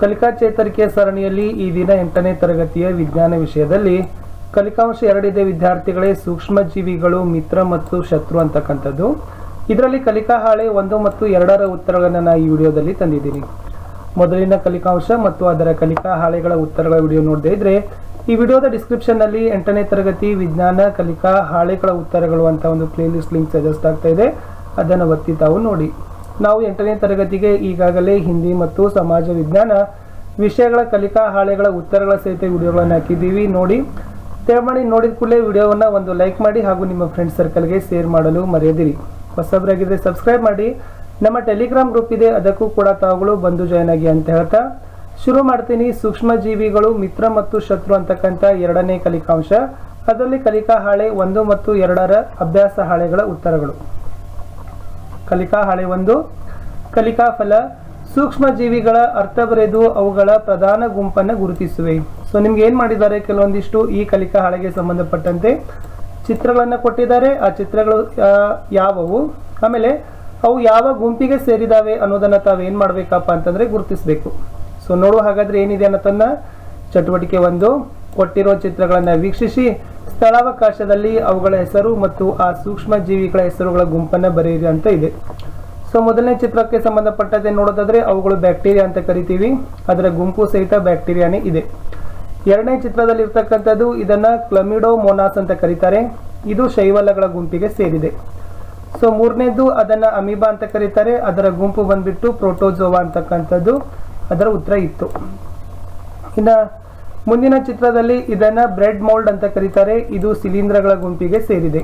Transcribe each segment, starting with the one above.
ಕಲಿಕಾ ಚೇತರಿಕೆ ಸರಣಿಯಲ್ಲಿ ಈ ದಿನ ಎಂಟನೇ ತರಗತಿಯ ವಿಜ್ಞಾನ ವಿಷಯದಲ್ಲಿ ಕಲಿಕಾಂಶ ಎರಡಿದೆ ವಿದ್ಯಾರ್ಥಿಗಳೇ ಸೂಕ್ಷ್ಮ ಜೀವಿಗಳು ಮಿತ್ರ ಮತ್ತು ಶತ್ರು ಅಂತಕ್ಕಂಥದ್ದು. ಇದರಲ್ಲಿ ಕಲಿಕಾ ಹಾಳೆ ಒಂದು ಮತ್ತು ಎರಡರ ಉತ್ತರಗಳನ್ನು ನಾನು ಈ ವಿಡಿಯೋದಲ್ಲಿ ತಂದಿದ್ದೀನಿ. ಮೊದಲಿನ ಕಲಿಕಾಂಶ ಮತ್ತು ಅದರ ಕಲಿಕಾ ಹಾಳೆಗಳ ಉತ್ತರಗಳ ವಿಡಿಯೋ ನೋಡದೇ ಇದ್ರೆ ಈ ವಿಡಿಯೋದ ಡಿಸ್ಕ್ರಿಪ್ಷನ್ನಲ್ಲಿ ಎಂಟನೇ ತರಗತಿ ವಿಜ್ಞಾನ, ಕಲಿಕಾ ಹಾಳೆಗಳ ಉತ್ತರಗಳು ಅಂತ ಒಂದು ಪ್ಲೇಲಿಸ್ಟ್ ಲಿಂಕ್ ಸಜೆಸ್ಟ್ ಆಗ್ತಾ ಇದೆ. ಅದನ್ನು ಒತ್ತಿ ತಾವು ನೋಡಿ. ನಾವು ಎಂಟನೇ ತರಗತಿಗೆ ಈಗಾಗಲೇ ಹಿಂದಿ ಮತ್ತು ಸಮಾಜ ವಿಜ್ಞಾನ ವಿಷಯಗಳ ಕಲಿಕಾ ಹಾಳೆಗಳ ಉತ್ತರಗಳ ಸಹಿತ ವಿಡಿಯೋಗಳನ್ನು ಹಾಕಿದ್ದೀವಿ. ನೋಡಿ ದಯಮಾಡಿ ನೋಡಿದ ಕೂಡಲೇ ವಿಡಿಯೋವನ್ನು ಒಂದು ಲೈಕ್ ಮಾಡಿ ಹಾಗೂ ನಿಮ್ಮ ಫ್ರೆಂಡ್ ಸರ್ಕಲ್ಗೆ ಶೇರ್ ಮಾಡಲು ಮರೆಯದಿರಿ. ಹೊಸಬರಾಗಿದ್ದರೆ ಸಬ್ಸ್ಕ್ರೈಬ್ ಮಾಡಿ. ನಮ್ಮ ಟೆಲಿಗ್ರಾಮ್ ಗ್ರೂಪ್ ಇದೆ, ಅದಕ್ಕೂ ಕೂಡ ತಾವುಗಳು ಬಂದು ಜಾಯ್ನ್ ಆಗಿ ಅಂತ ಹೇಳ್ತಾ. ಶುರು ಮಾಡ್ತೀನಿ ಸೂಕ್ಷ್ಮ ಜೀವಿಗಳು ಮಿತ್ರ ಮತ್ತು ಶತ್ರು ಅಂತಕ್ಕಂಥ ಎರಡನೇ ಕಲಿಕಾಂಶ. ಅದರಲ್ಲಿ ಕಲಿಕಾ ಹಾಳೆ ಒಂದು ಮತ್ತು ಎರಡರ ಅಭ್ಯಾಸ ಹಾಳೆಗಳ ಉತ್ತರಗಳು. ಕಲಿಕಾ ಹಾಳೆ ಒಂದು. ಕಲಿಕಾ ಫಲ ಸೂಕ್ಷ್ಮ ಜೀವಿಗಳ ಅರ್ಥ ಬರೆದು ಅವುಗಳ ಪ್ರಧಾನ ಗುಂಪನ್ನು ಗುರುತಿಸುವೆ. ಸೊ ನಿಮ್ಗೆ ಏನ್ ಮಾಡಿದ್ದಾರೆ ಕೆಲವೊಂದಿಷ್ಟು ಈ ಕಲಿಕಾ ಹಾಳೆಗೆ ಸಂಬಂಧಪಟ್ಟಂತೆ? ಚಿತ್ರಗಳನ್ನು ಕೊಟ್ಟಿದ್ದಾರೆ. ಆ ಚಿತ್ರಗಳು ಯಾವವು? ಆಮೇಲೆ, ಅವು ಯಾವ ಗುಂಪಿಗೆ ಸೇರಿದಾವೆ ಅನ್ನೋದನ್ನ ತಾವು ಏನ್ ಮಾಡ್ಬೇಕಪ್ಪ ಅಂತಂದ್ರೆ ಗುರುತಿಸಬೇಕು. ಸೊ ನೋಡುವ ಹಾಗಾದ್ರೆ ಏನಿದೆ ಅನ್ನೋದನ್ನ ಚಟುವಟಿಕೆ ಒಂದು. ಕೊಟ್ಟಿರೋ ಚಿತ್ರಗಳನ್ನು ವೀಕ್ಷಿಸಿ ಸ್ಥಳಾವಕಾಶದಲ್ಲಿ ಅವುಗಳ ಹೆಸರು ಮತ್ತು ಆ ಸೂಕ್ಷ್ಮ ಜೀವಿಗಳ ಹೆಸರುಗಳ ಗುಂಪನ್ನ ಬರೆಯಿರಿ ಅಂತ ಇದೆ. ಸೊ ಮೊದಲನೇ ಚಿತ್ರಕ್ಕೆ ಸಂಬಂಧಪಟ್ಟಂತೆ ನೋಡೋದಾದ್ರೆ ಅವುಗಳು ಬ್ಯಾಕ್ಟೀರಿಯಾ ಅಂತ ಕರಿತೀವಿ. ಅದರ ಗುಂಪು ಸಹಿತ ಬ್ಯಾಕ್ಟೀರಿಯಾನೇ ಇದೆ. ಎರಡನೇ ಚಿತ್ರದಲ್ಲಿ ಇರ್ತಕ್ಕಂಥದ್ದು ಇದನ್ನ ಕ್ಲಮಿಡೋಮೋನಾಸ್ ಅಂತ ಕರೀತಾರೆ. ಇದು ಶೈವಲಗಳ ಗುಂಪಿಗೆ ಸೇರಿದೆ. ಸೊ ಮೂರನೇದು ಅದನ್ನ ಅಮೀಬಾ ಅಂತ ಕರೀತಾರೆ. ಅದರ ಗುಂಪು ಬಂದ್ಬಿಟ್ಟು ಪ್ರೋಟೋಜೋವಾ ಅಂತಕ್ಕಂಥದ್ದು ಅದರ ಉತ್ತರ ಇತ್ತು. ಇನ್ನ ಮುಂದಿನ ಚಿತ್ರದಲ್ಲಿ ಇದನ್ನ ಬ್ರೆಡ್ ಮೌಲ್ಡ್ ಅಂತ ಕರೀತಾರೆ. ಇದು ಶಿಲೀಂಧ್ರಗಳ ಗುಂಪಿಗೆ ಸೇರಿದೆ.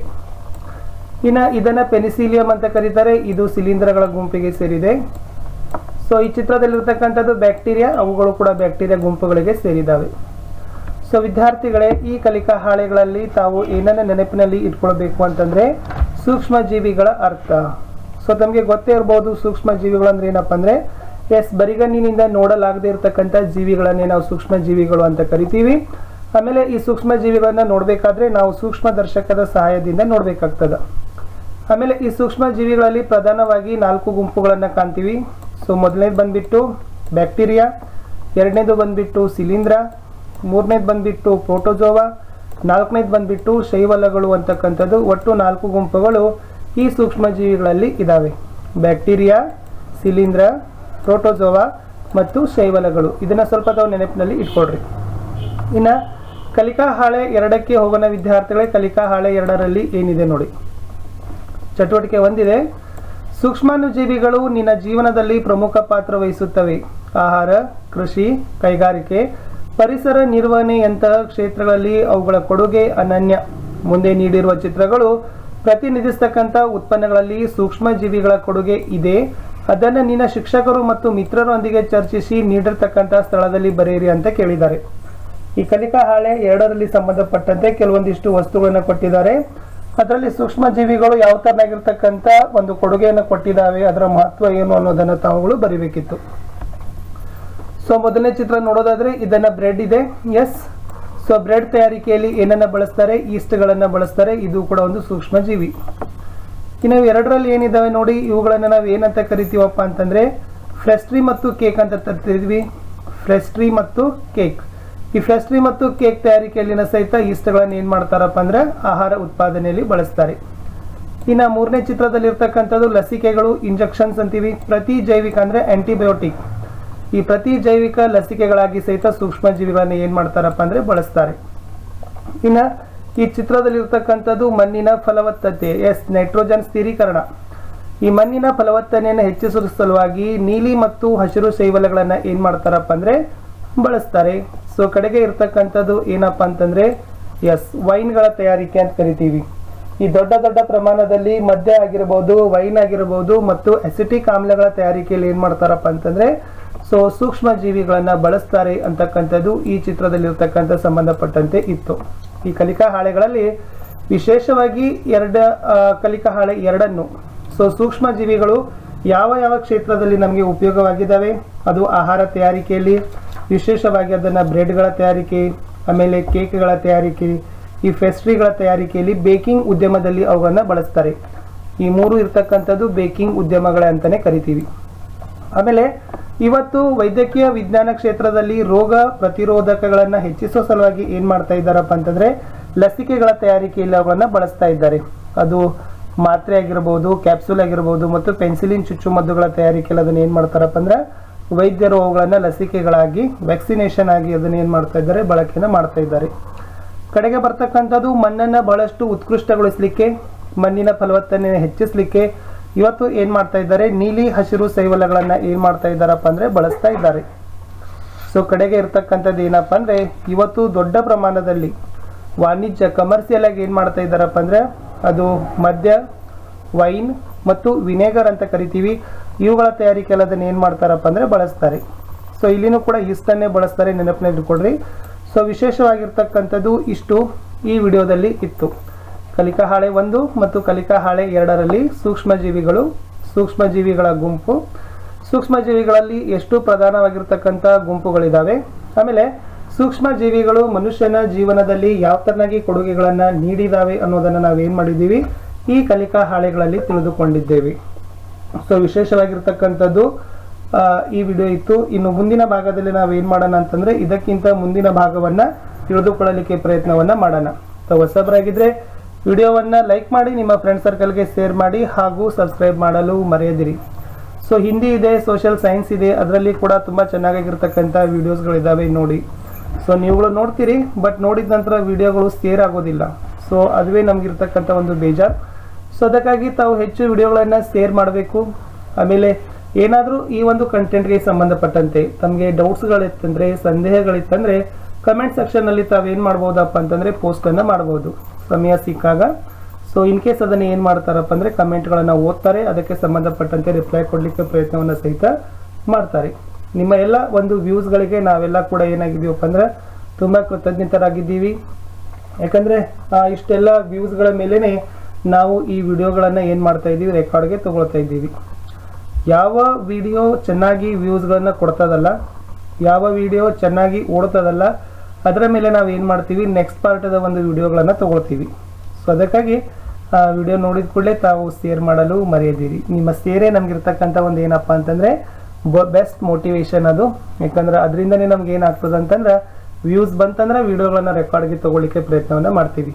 ಇನ್ನ ಇದನ್ನ ಪೆನಿಸಿಲಿಯಂ ಅಂತ ಕರೀತಾರೆ. ಇದು ಶಿಲೀಂಧ್ರಗಳ ಗುಂಪಿಗೆ ಸೇರಿದೆ. ಸೊ ಈ ಚಿತ್ರದಲ್ಲಿರ್ತಕ್ಕಂಥದ್ದು ಬ್ಯಾಕ್ಟೀರಿಯಾ, ಅವುಗಳು ಕೂಡ ಬ್ಯಾಕ್ಟೀರಿಯಾ ಗುಂಪುಗಳಿಗೆ ಸೇರಿದಾವೆ ಸೊ ವಿದ್ಯಾರ್ಥಿಗಳೇ, ಈ ಕಲಿಕಾ ಹಾಳೆಗಳಲ್ಲಿ ತಾವು ಏನನ್ನ ನೆನಪಿನಲ್ಲಿ ಇಟ್ಕೊಳ್ಬೇಕು ಅಂತಂದ್ರೆ ಸೂಕ್ಷ್ಮ ಜೀವಿಗಳ ಅರ್ಥ. ಸೊ ತಮಗೆ ಗೊತ್ತೇ ಇರಬಹುದು ಸೂಕ್ಷ್ಮ ಜೀವಿಗಳು ಅಂದ್ರೆ ಏನಪ್ಪಾ ಅಂದ್ರೆ ಎಸ್ ಬರಿಗಣ್ಣಿನಿಂದ ನೋಡಲಾಗದೆ ಇರತಕ್ಕಂಥ ಜೀವಿಗಳನ್ನೇ ನಾವು ಸೂಕ್ಷ್ಮ ಜೀವಿಗಳು ಅಂತ ಕರಿತೀವಿ. ಆಮೇಲೆ ಈ ಸೂಕ್ಷ್ಮ ಜೀವಿಗಳನ್ನ ನೋಡ್ಬೇಕಾದ್ರೆ ನಾವು ಸೂಕ್ಷ್ಮ ದರ್ಶಕದ ಸಹಾಯದಿಂದ ನೋಡಬೇಕಾಗ್ತದೆ. ಆಮೇಲೆ ಈ ಸೂಕ್ಷ್ಮ ಜೀವಿಗಳಲ್ಲಿ ಪ್ರಧಾನವಾಗಿ ನಾಲ್ಕು ಗುಂಪುಗಳನ್ನು ಕಾಣ್ತೀವಿ. ಸೊ ಮೊದಲನೇದು ಬಂದ್ಬಿಟ್ಟು ಬ್ಯಾಕ್ಟೀರಿಯಾ, ಎರಡನೇದು ಬಂದ್ಬಿಟ್ಟು ಶಿಲೀಂಧ್ರ ಮೂರನೇದು ಬಂದ್ಬಿಟ್ಟು ಪ್ರೋಟೋಜೋವಾ, ನಾಲ್ಕನೇದು ಬಂದ್ಬಿಟ್ಟು ಶೈವಲಗಳು ಅಂತಕ್ಕಂಥದ್ದು. ಒಟ್ಟು ನಾಲ್ಕು ಗುಂಪುಗಳು ಈ ಸೂಕ್ಷ್ಮ ಜೀವಿಗಳಲ್ಲಿ ಇದ್ದಾವೆ ಬ್ಯಾಕ್ಟೀರಿಯಾ ಶಿಲೀಂಧ್ರ ಪ್ರೋಟೋಜೋವಾ ಮತ್ತು ಶೈವಲಗಳು. ಇದನ್ನ ಸ್ವಲ್ಪ ತಾವು ನೆನಪಿನಲ್ಲಿ ಇಟ್ಕೊಳ್ರಿ. ಇನ್ನ ಕಲಿಕಾ ಹಾಳೆ ಎರಡಕ್ಕೆ ಹೋಗೋಣ ವಿದ್ಯಾರ್ಥಿಗಳೇ, ಕಲಿಕಾ ಹಾಳೆ ಎರಡರಲ್ಲಿ ಏನಿದೆ ನೋಡಿ. ಚಟುವಟಿಕೆ ಒಂದಿದೆ. ಸೂಕ್ಷ್ಮಾನುಜೀವಿಗಳು ನಿನ್ನ ಜೀವನದಲ್ಲಿ ಪ್ರಮುಖ ಪಾತ್ರ ವಹಿಸುತ್ತವೆ. ಆಹಾರ, ಕೃಷಿ, ಕೈಗಾರಿಕೆ, ಪರಿಸರ ನಿರ್ವಹಣೆಯಂತಹ ಕ್ಷೇತ್ರಗಳಲ್ಲಿ ಅವುಗಳ ಕೊಡುಗೆ ಅನನ್ಯ. ಮುಂದೆ ನೀಡಿರುವ ಚಿತ್ರಗಳು ಪ್ರತಿನಿಧಿಸತಕ್ಕಂಥ ಉತ್ಪನ್ನಗಳಲ್ಲಿ ಸೂಕ್ಷ್ಮ ಜೀವಿಗಳ ಕೊಡುಗೆ ಇದೆ. ಅದನ್ನು ನಿನ್ನ ಶಿಕ್ಷಕರು ಮತ್ತು ಮಿತ್ರರೊಂದಿಗೆ ಚರ್ಚಿಸಿ ನೀಡಿರ್ತಕ್ಕಂಥ ಸ್ಥಳದಲ್ಲಿ ಬರೆಯಿರಿ ಅಂತ ಕೇಳಿದ್ದಾರೆ. ಈ ಕಲಿಕಾ ಹಾಳೆ ಎರಡರಲ್ಲಿ ಸಂಬಂಧಪಟ್ಟಂತೆ ಕೆಲವೊಂದಿಷ್ಟು ವಸ್ತುಗಳನ್ನು ಕೊಟ್ಟಿದ್ದಾರೆ. ಅದರಲ್ಲಿ ಸೂಕ್ಷ್ಮ ಜೀವಿಗಳು ಯಾವ ತರನಾಗಿರ್ತಕ್ಕಂಥ ಒಂದು ಕೊಡುಗೆಯನ್ನು ಕೊಟ್ಟಿದ್ದಾವೆ, ಅದರ ಮಹತ್ವ ಏನು ಅನ್ನೋದನ್ನು ತಾವುಗಳು ಬರಿಬೇಕಿತ್ತು. ಸೊ, ಮೊದಲನೇ ಚಿತ್ರ ನೋಡೋದಾದ್ರೆ ಇದನ್ನ ಬ್ರೆಡ್ ಇದೆ. ಎಸ್ ಸೊ, ಬ್ರೆಡ್ ತಯಾರಿಕೆಯಲ್ಲಿ ಏನನ್ನ ಬಳಸ್ತಾರೆ? ಈಸ್ಟ್ಗಳನ್ನ ಬಳಸ್ತಾರೆ. ಇದು ಕೂಡ ಒಂದು ಸೂಕ್ಷ್ಮ ಜೀವಿ ಇನ್ನು ಎರಡರಲ್ಲಿ ಏನಿದ್ದಾವೆ ನೋಡಿ, ಇವುಗಳನ್ನು ನಾವು ಏನಂತ ಕರಿತೀವಪ್ಪ ಅಂತಂದರೆ ಫ್ರೆಸ್ಟ್ರಿ ಮತ್ತು ಕೇಕ್ ಅಂತ ತರ್ತಿದ್ವಿ. ಫ್ರೆಸ್ಟ್ರಿ ಮತ್ತು ಕೇಕ್ ಈ ಫ್ರೆಸ್ಟ್ರಿ ಮತ್ತು ಕೇಕ್ ತಯಾರಿಕೆಯಲ್ಲಿನ ಸಹಿತ ಇಷ್ಟಗಳನ್ನು ಏನು ಮಾಡ್ತಾರಪ್ಪ ಅಂದ್ರೆ, ಆಹಾರ ಉತ್ಪಾದನೆಯಲ್ಲಿ ಬಳಸ್ತಾರೆ. ಇನ್ನು ಮೂರನೇ ಚಿತ್ರದಲ್ಲಿರ್ತಕ್ಕಂಥದ್ದು ಲಸಿಕೆಗಳು ಇಂಜೆಕ್ಷನ್ಸ್ ಅಂತೀವಿ. ಪ್ರತಿ ಜೈವಿಕ ಅಂದರೆ ಆ್ಯಂಟಿಬಯೋಟಿಕ್ ಈ ಪ್ರತಿ ಜೈವಿಕ ಲಸಿಕೆಗಳಾಗಿ ಸಹಿತ ಸೂಕ್ಷ್ಮ ಏನು ಮಾಡ್ತಾರಪ್ಪ ಅಂದರೆ ಬಳಸ್ತಾರೆ. ಇನ್ನ ಈ ಚಿತ್ರದಲ್ಲಿ ಇರ್ತಕ್ಕಂಥದ್ದು ಮಣ್ಣಿನ ಫಲವತ್ತತೆ. ಎಸ್ ನೈಟ್ರೋಜನ್ ಸ್ಥಿರೀಕರಣ. ಈ ಮಣ್ಣಿನ ಫಲವತ್ತತೆಯನ್ನು ಹೆಚ್ಚಿಸುವ ಸಲುವಾಗಿ ನೀಲಿ ಮತ್ತು ಹಸಿರು ಶೈವಲಗಳನ್ನು ಏನು ಮಾಡ್ತಾರಪ್ಪ ಅಂದ್ರೆ ಬಳಸ್ತಾರೆ. ಸೊ ಕಡೆಗೆ ಇರತಕ್ಕಂಥದ್ದು ಏನಪ್ಪ ಅಂತಂದರೆ ಎಸ್ ವೈನ್ಗಳ ತಯಾರಿಕೆ ಅಂತ ಕರಿತೀವಿ. ಈ ದೊಡ್ಡ ದೊಡ್ಡ ಪ್ರಮಾಣದಲ್ಲಿ ಮದ್ಯ ಆಗಿರ್ಬೋದು ವೈನ್ ಆಗಿರ್ಬೋದು ಮತ್ತು ಅಸಿಟಿಕ್ ಆಮ್ಲಗಳ ತಯಾರಿಕೆಯಲ್ಲಿ ಏನು ಮಾಡ್ತಾರಪ್ಪ ಅಂತಂದ್ರೆ ಸೊ ಸೂಕ್ಷ್ಮ ಜೀವಿಗಳನ್ನು ಬಳಸ್ತಾರೆ ಅಂತಕ್ಕಂಥದ್ದು ಈ ಚಿತ್ರದಲ್ಲಿರ್ತಕ್ಕಂಥ ಸಂಬಂಧಪಟ್ಟಂತೆ ಇತ್ತು. ಈ ಕಲಿಕಾ ಹಾಳೆಗಳಲ್ಲಿ ವಿಶೇಷವಾಗಿ ಎರಡ ಕಲಿಕಾ ಹಾಳೆ ಎರಡನ್ನು. ಸೊ ಸೂಕ್ಷ್ಮ ಜೀವಿಗಳು ಯಾವ ಯಾವ ಕ್ಷೇತ್ರದಲ್ಲಿ ನಮಗೆ ಉಪಯೋಗವಾಗಿದ್ದಾವೆ? ಅದು ಆಹಾರ ತಯಾರಿಕೆಯಲ್ಲಿ, ವಿಶೇಷವಾಗಿ ಅದನ್ನ ಬ್ರೆಡ್ಗಳ ತಯಾರಿಕೆ, ಆಮೇಲೆ ಕೇಕ್ಗಳ ತಯಾರಿಕೆ, ಈ ಫೆಸ್ಟ್ರಿಗಳ ತಯಾರಿಕೆಯಲ್ಲಿ ಬೇಕಿಂಗ್ ಉದ್ಯಮದಲ್ಲಿ ಅವುಗಳನ್ನು ಬಳಸ್ತಾರೆ. ಈ ಮೂರು ಇರ್ತಕ್ಕಂಥದ್ದು ಬೇಕಿಂಗ್ ಉದ್ಯಮಗಳ ಅಂತಾನೆ ಕರಿತೀವಿ. ಆಮೇಲೆ ಇವತ್ತು ವೈದ್ಯಕೀಯ ವಿಜ್ಞಾನ ಕ್ಷೇತ್ರದಲ್ಲಿ ರೋಗ ಪ್ರತಿರೋಧಕಗಳನ್ನ ಹೆಚ್ಚಿಸೋ ಸಲುವಾಗಿ ಏನ್ ಮಾಡ್ತಾ ಇದ್ದಾರಪ್ಪ ಅಂತಂದ್ರೆ ಲಸಿಕೆಗಳ ತಯಾರಿಕೆಯಲ್ಲಿ ಅವುಗಳನ್ನ ಬಳಸ್ತಾ ಇದ್ದಾರೆ. ಅದು ಮಾತ್ರೆ ಆಗಿರ್ಬೋದು, ಕ್ಯಾಪ್ಸೂಲ್ ಆಗಿರ್ಬೋದು ಮತ್ತು ಪೆನ್ಸಿಲಿನ್ ಚುಚ್ಚುಮದ್ದುಗಳ ತಯಾರಿಕೆಯಲ್ಲಿ ಅದನ್ನ ಏನ್ ಮಾಡ್ತಾರಪ್ಪ ಅಂದ್ರೆ ವೈದ್ಯರು ಅವುಗಳನ್ನ ಲಸಿಕೆಗಳಾಗಿ, ವ್ಯಾಕ್ಸಿನೇಷನ್ ಆಗಿ ಅದನ್ನ ಏನ್ ಮಾಡ್ತಾ ಇದ್ದಾರೆ ಬಳಕೆನ ಮಾಡ್ತಾ ಇದ್ದಾರೆ. ಕಡೆಗೆ ಬರ್ತಕ್ಕಂಥದ್ದು ಮಣ್ಣನ್ನ ಬಹಳಷ್ಟು ಉತ್ಕೃಷ್ಟಗೊಳಿಸಲಿಕ್ಕೆ, ಮಣ್ಣಿನ ಫಲವತ್ತನೆಯನ್ನು ಹೆಚ್ಚಿಸಲಿಕ್ಕೆ ಇವತ್ತು ಏನು ಮಾಡ್ತಾ ಇದ್ದಾರೆ? ನೀಲಿ ಹಸಿರು ಸೈವಲಗಳನ್ನ ಏನು ಮಾಡ್ತಾ ಇದ್ದಾರಪ್ಪ ಅಂದ್ರೆ ಬಳಸ್ತಾ ಇದ್ದಾರೆ. ಸೊ ಕಡೆಗೆ ಇರ್ತಕ್ಕಂಥದ್ದು ಏನಪ್ಪ ಅಂದ್ರೆ, ಇವತ್ತು ದೊಡ್ಡ ಪ್ರಮಾಣದಲ್ಲಿ ವಾಣಿಜ್ಯ ಕಮರ್ಷಿಯಲ್ ಆಗಿ ಏನ್ ಮಾಡ್ತಾ ಇದ್ದಾರಪ್ಪ ಅಂದ್ರೆ, ಅದು ಮದ್ಯ, ವೈನ್ ಮತ್ತು ವಿನೆಗರ್ ಅಂತ ಕರಿತೀವಿ. ಇವುಗಳ ತಯಾರಿಕೆಯಲ್ಲಿ ಅದನ್ನ ಏನು ಮಾಡ್ತಾರಪ್ಪ ಅಂದ್ರೆ ಬಳಸ್ತಾರೆ. ಸೊ ಇಲ್ಲಿನೂ ಕೂಡ ಇಷ್ಟನ್ನೇ ಬಳಸ್ತಾರೆ, ನೆನಪಿನಲ್ಲಿ ಇಟ್ಕೊಳ್ರಿ. ಸೊ ವಿಶೇಷವಾಗಿರ್ತಕ್ಕಂಥದ್ದು ಇಷ್ಟು ಈ ವಿಡಿಯೋದಲ್ಲಿ ಇತ್ತು. ಕಲಿಕಾ ಹಾಳೆ ಒಂದು ಮತ್ತು ಕಲಿಕಾ ಹಾಳೆ ಎರಡರಲ್ಲಿ ಸೂಕ್ಷ್ಮ ಜೀವಿಗಳು ಸೂಕ್ಷ್ಮ ಜೀವಿಗಳ ಗುಂಪು. ಸೂಕ್ಷ್ಮಜೀವಿಗಳಲ್ಲಿ ಎಷ್ಟು ಪ್ರಧಾನವಾಗಿರ್ತಕ್ಕಂಥ ಗುಂಪುಗಳಿದಾವೆ? ಆಮೇಲೆ ಸೂಕ್ಷ್ಮ ಜೀವಿಗಳು ಮನುಷ್ಯನ ಜೀವನದಲ್ಲಿ ಯಾವ ತರನಾಗಿ ಕೊಡುಗೆಗಳನ್ನ ನೀಡಿದಾವೆ ಅನ್ನೋದನ್ನ ನಾವೇನ್ ಮಾಡಿದ್ದೀವಿ? ಈ ಕಲಿಕಾ ಹಾಳೆಗಳಲ್ಲಿ ತಿಳಿದುಕೊಂಡಿದ್ದೇವೆ. ಸೊ ವಿಶೇಷವಾಗಿರ್ತಕ್ಕಂಥದ್ದು ಈ ವಿಡಿಯೋ ಇತ್ತು. ಇನ್ನು ಮುಂದಿನ ಭಾಗದಲ್ಲಿ ನಾವು ಏನ್ ಮಾಡೋಣ ಅಂತಂದ್ರೆ ಇದಕ್ಕಿಂತ ಮುಂದಿನ ಭಾಗವನ್ನ ತಿಳಿದುಕೊಳ್ಳಲಿಕ್ಕೆ ಪ್ರಯತ್ನವನ್ನ ಮಾಡೋಣ. ಸೊ ಹೊಸಬರಾಗಿದ್ರೆ ವಿಡಿಯೋವನ್ನ ಲೈಕ್ ಮಾಡಿ, ನಿಮ್ಮ ಫ್ರೆಂಡ್ ಸರ್ಕಲ್ಗೆ ಶೇರ್ ಮಾಡಿ ಹಾಗೂ ಸಬ್ಸ್ಕ್ರೈಬ್ ಮಾಡಲು ಮರೆಯದಿರಿ. ಸೊ ಹಿಂದಿ ಇದೆ ಸೋಷಿಯಲ್ ಸೈನ್ಸ್ ಇದೆ, ಅದರಲ್ಲಿ ಕೂಡ ತುಂಬ ಚೆನ್ನಾಗಿರ್ತಕ್ಕಂಥ ವೀಡಿಯೋಸ್ಗಳಿದ್ದಾವೆ ನೋಡಿ. ಸೊ ನೀವುಗಳು ನೋಡ್ತೀರಿ ಬಟ್ ನೋಡಿದ ನಂತರ ವಿಡಿಯೋಗಳು ಸೇರ್ ಆಗೋದಿಲ್ಲ. ಸೊ ಅದುವೇ ನಮಗಿರ್ತಕ್ಕಂಥ ಒಂದು ಬೇಜಾರ್. ಸೊ ಅದಕ್ಕಾಗಿ ತಾವು ಹೆಚ್ಚು ವಿಡಿಯೋಗಳನ್ನು ಸೇರ್ ಮಾಡಬೇಕು. ಆಮೇಲೆ ಏನಾದರೂ ಈ ಒಂದು ಕಂಟೆಂಟ್ಗೆ ಸಂಬಂಧಪಟ್ಟಂತೆ ತಮಗೆ ಡೌಟ್ಸ್ಗಳಿತ್ತಂದರೆ ಸಂದೇಹಗಳಿತ್ತಂದ್ರೆ ಕಮೆಂಟ್ ಸೆಕ್ಷನ್ನಲ್ಲಿ ತಾವೇನು ಮಾಡ್ಬೋದಪ್ಪ ಅಂತಂದ್ರೆ ಪೋಸ್ಟನ್ನು ಮಾಡ್ಬೋದು. ಸಮಯ ಸಿಕ್ಕಾಗ. ಸೊ ಇನ್ ಕೇಸ್ ಅದನ್ನು ಏನು ಮಾಡ್ತಾರಪ್ಪ ಅಂದರೆ ಕಮೆಂಟ್ಗಳನ್ನು ಓದ್ತಾರೆ. ಅದಕ್ಕೆ ಸಂಬಂಧಪಟ್ಟಂತೆ ರಿಪ್ಲೈ ಕೊಡಲಿಕ್ಕೆ ಪ್ರಯತ್ನವನ್ನು ಸಹಿತ ಮಾಡ್ತಾರೆ. ನಿಮ್ಮ ಎಲ್ಲ ಒಂದು ವ್ಯೂಸ್ಗಳಿಗೆ ನಾವೆಲ್ಲ ಕೂಡ ಏನಾಗಿದ್ದೀವಪ್ಪ ಅಂದ್ರೆ ತುಂಬ ಕೃತಜ್ಞತರಾಗಿದ್ದೀವಿ. ಯಾಕಂದರೆ ಇಷ್ಟೆಲ್ಲ ವ್ಯೂಸ್ಗಳ ಮೇಲೇ ನಾವು ಈ ವಿಡಿಯೋಗಳನ್ನು ಏನು ಮಾಡ್ತಾ ಇದ್ದೀವಿ? ರೆಕಾರ್ಡ್ಗೆ ತಗೊಳ್ತಾ ಇದ್ದೀವಿ. ಯಾವ ವಿಡಿಯೋ ಚೆನ್ನಾಗಿ ವ್ಯೂಸ್ಗಳನ್ನು ಕೊಡ್ತದಲ್ಲ, ಯಾವ ವಿಡಿಯೋ ಚೆನ್ನಾಗಿ ಓಡ್ತದಲ್ಲ ಅದರ ಮೇಲೆ ನಾವು ಏನು ಮಾಡ್ತೀವಿ ನೆಕ್ಸ್ಟ್ ಪಾರ್ಟದ ಒಂದು ವಿಡಿಯೋಗಳನ್ನು ತೊಗೊಳ್ತೀವಿ. ಸೊ ಅದಕ್ಕಾಗಿ ವಿಡಿಯೋ ನೋಡಿದ ಕೂಡಲೇ ತಾವು ಸೇರ್ ಮಾಡಲು ಮರೆಯದಿರಿ. ನಿಮ್ಮ ಸೇರೇ ನಮಗಿರ್ತಕ್ಕಂಥ ಒಂದು ಏನಪ್ಪ ಅಂತಂದರೆ ಬೆಸ್ಟ್ ಮೋಟಿವೇಶನ್ ಅದು. ಯಾಕಂದ್ರೆ ಅದರಿಂದನೇ ನಮ್ಗೆ ಏನಾಗ್ತದೆ ಅಂತಂದ್ರೆ ವ್ಯೂಸ್ ಬಂತಂದ್ರೆ, ವಿಡಿಯೋಗಳನ್ನ ರೆಕಾರ್ಡ್ಗೆ ತಗೊಳ್ಳಿಕ್ಕೆ ಪ್ರಯತ್ನವನ್ನು ಮಾಡ್ತೀವಿ.